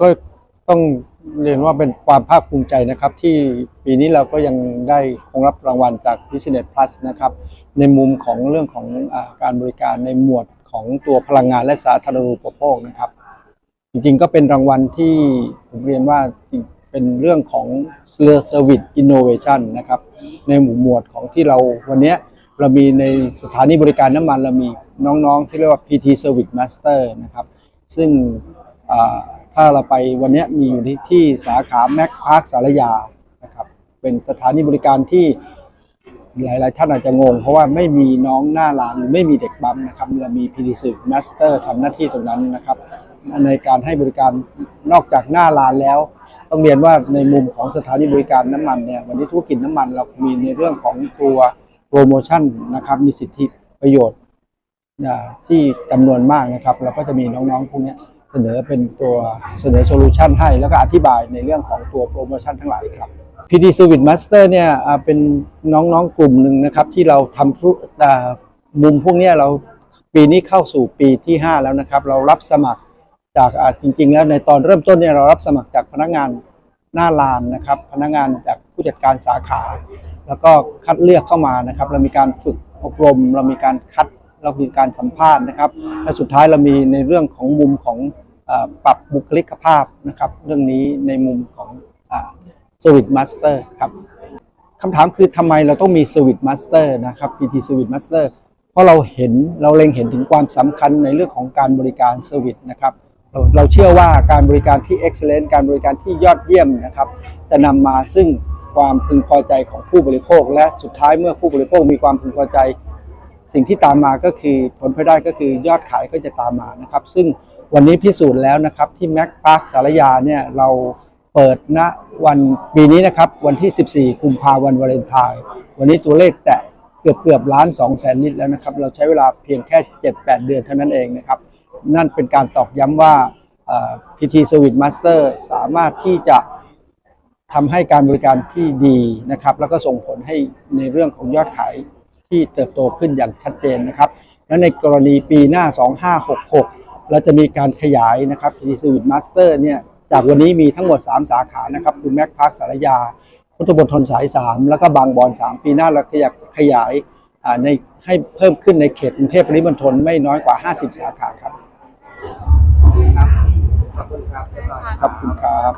ก็ต้องเรียนว่าเป็นความภาคภูมิใจนะครับ ที่ปีนี้เราก็ยังได้คงรับรางวัลจาก Business Plus นะครับ ในมุมของเรื่องของอการบริการในหมวดของตัวพลังงานและสาธารณูปโภคนะครับ จริงๆก็เป็นรางวัลที่ผมเรียนว่าเป็นเรื่องของเรือ Service Innovation นะครับ ในหมู่หมวดของที่เราวันนี้เรามีในสถานีบริการน้ำมันเรามีน้องๆ ที่เรียกว่า PT Service Master นะครับ ซึ่ง ถ้าเราไปวันนี้มีอยู่ที่ที่สาขาแม็กพาร์คสารยานะครับ เป็นสถานีบริการที่หลายๆท่านอาจจะงง เพราะว่าไม่มีน้องหน้าร้านไม่มีเด็กปั๊มนะครับเรามี PT Service Master ทำหน้าที่ตรงนั้นนะครับ ในการให้บริการนอกจากหน้าร้านแล้ว ต้องเรียนว่าในมุมของสถานีบริการน้ำมันเนี่ยวันนี้ธุรกิจน้ำมันเรามีในเรื่องของตัวโปรโมชั่นนะครับ มีสิทธิประโยชน์ที่จำนวนมากนะครับ เราก็จะมีน้องๆพวกนี้ เสนอเป็นตัวเสนอโซลูชันให้ แล้วก็อธิบายในเรื่องของตัวโปรโมชั่นทั้งหลายครับ PD Service Master เนี่ยเป็นน้องๆกลุ่มหนึ่งนะครับ ที่เราทำรุ่มุมพวกนี้เราปีนี้เข้าสู่ปีที่ 5 แล้วนะครับ เรารับสมัครจากจริง ๆ แล้วในตอนเริ่มต้นเนี่ยเรารับสมัครจากพนักงานหน้าลานนะครับ พนักงานจากผู้จัดการสาขา แล้วก็คัดเลือกเข้ามานะครับ เรามีการฝึกอบรม เรามีการคัด เรามีการสัมภาษณ์นะครับ และสุดท้ายเรามีในเรื่องของมุมของอปรับบุคลิกภาพนะครับ เรื่องนี้ในมุมของสวิตมาสเตอร์ครับคำถามคือทำไมเราต้องมีสวิตมาสเตอร์นะครับ PT สวิตมาสเตอร์เพราะเราเห็นเราเล็งเห็นถึงความสำคัญในเรื่องของการบริการเซอร์วิสนะครับเราเราเชื่อว่าการบริการที่ excellent การบริการที่ยอดเยี่ยมนะครับ จะนำมาซึ่งความพึงพอใจของผู้บริโภค และสุดท้ายเมื่อผู้บริโภคมีความพึงพอใจ สิ่งที่ตามมาก็คือผลพลอยได้ก็คือยอดขายก็จะตามมานะครับ ซึ่งวันนี้พิสูจน์แล้วนะครับที่แม็กพาร์คสารยาเนี่ยเราเปิดณวันปีนี้นะครับวันที่ 14 กุมภาพันธ์วันวาเลนไทน์วันนี้ตัวเลขแตะเกือบเกือบล้าน2แสนลิตรแล้วนะครับ เราใช้เวลาเพียงแค่ 7-8 เดือนเท่านั้นเองนะครับ นั่นเป็นการตอกย้ำว่าเอ่อ PT Service Master สามารถที่จะทำให้การบริการที่ดีนะครับ แล้วก็ส่งผลให้ในเรื่องของยอดขาย ที่เติบโตขึ้นอย่างชัดเจนนะครับ และในกรณีปีหน้า 2566 เราจะมีการขยายนะครับ PT Service Master เนี่ยจากวันนี้มีทั้งหมด 3 สาขานะครับคือแม็กพาร์คสารยา พุทธบนทนสาย 3 แล้วก็บางบอน3 ปีหน้าเราขยับขยายอ่าในให้เพิ่มขึ้นในเขตกรุงเทพปริมณฑลไม่น้อยกว่า 50 สาขาครับขอบคุณครับขอบคุณครับ